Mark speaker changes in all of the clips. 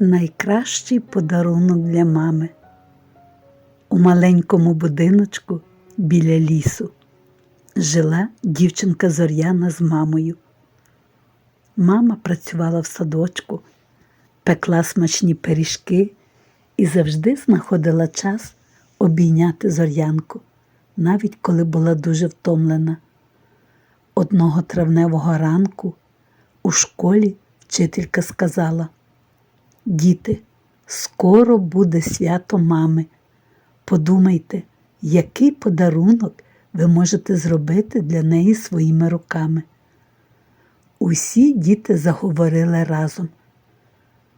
Speaker 1: найкращий подарунок для мами. У маленькому будиночку біля лісу жила дівчинка Зоряна з мамою. Мама працювала в садочку, пекла смачні пиріжки і завжди знаходила час обійняти зорянку, навіть коли була дуже втомлена. Одного травневого ранку у школі вчителька сказала: Діти, скоро буде свято мами. Подумайте, який подарунок ви можете зробити для неї своїми руками. Усі діти заговорили разом.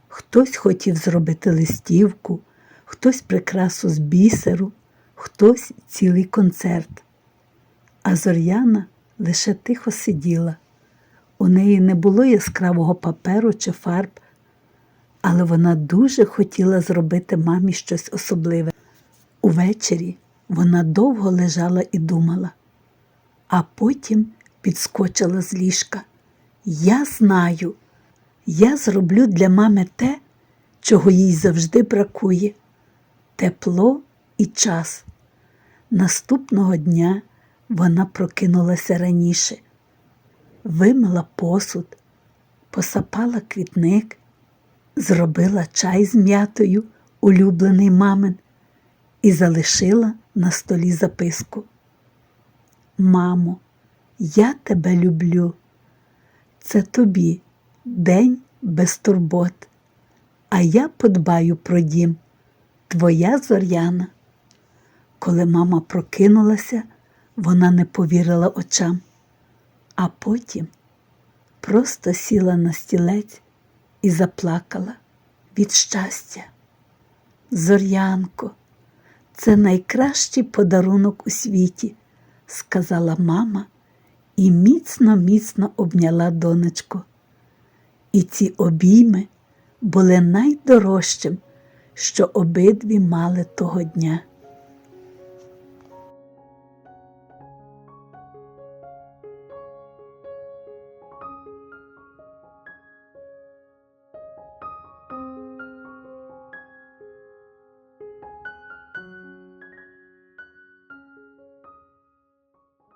Speaker 1: Хтось хотів зробити листівку, хтось прикрасу з бісеру, хтось цілий концерт. А Зоряна лише тихо сиділа. У неї не було яскравого паперу чи фарб, але вона дуже хотіла зробити мамі щось особливе. Увечері вона довго лежала і думала, а потім підскочила з ліжка. Я знаю, я зроблю для мами те, чого їй завжди бракує тепло і час. Наступного дня вона прокинулася раніше, вимила посуд, посапала квітник, зробила чай з м'ятою, улюблений мамин, і залишила на столі записку. Мамо, я тебе люблю. Це тобі день без турбот, а я подбаю про дім, твоя зоряна. Коли мама прокинулася, вона не повірила очам, а потім просто сіла на стілець і заплакала від щастя. Зорянко, це найкращий подарунок у світі, сказала мама і міцно, міцно обняла донечку. І ці обійми були найдорожчим, що обидві мали того дня.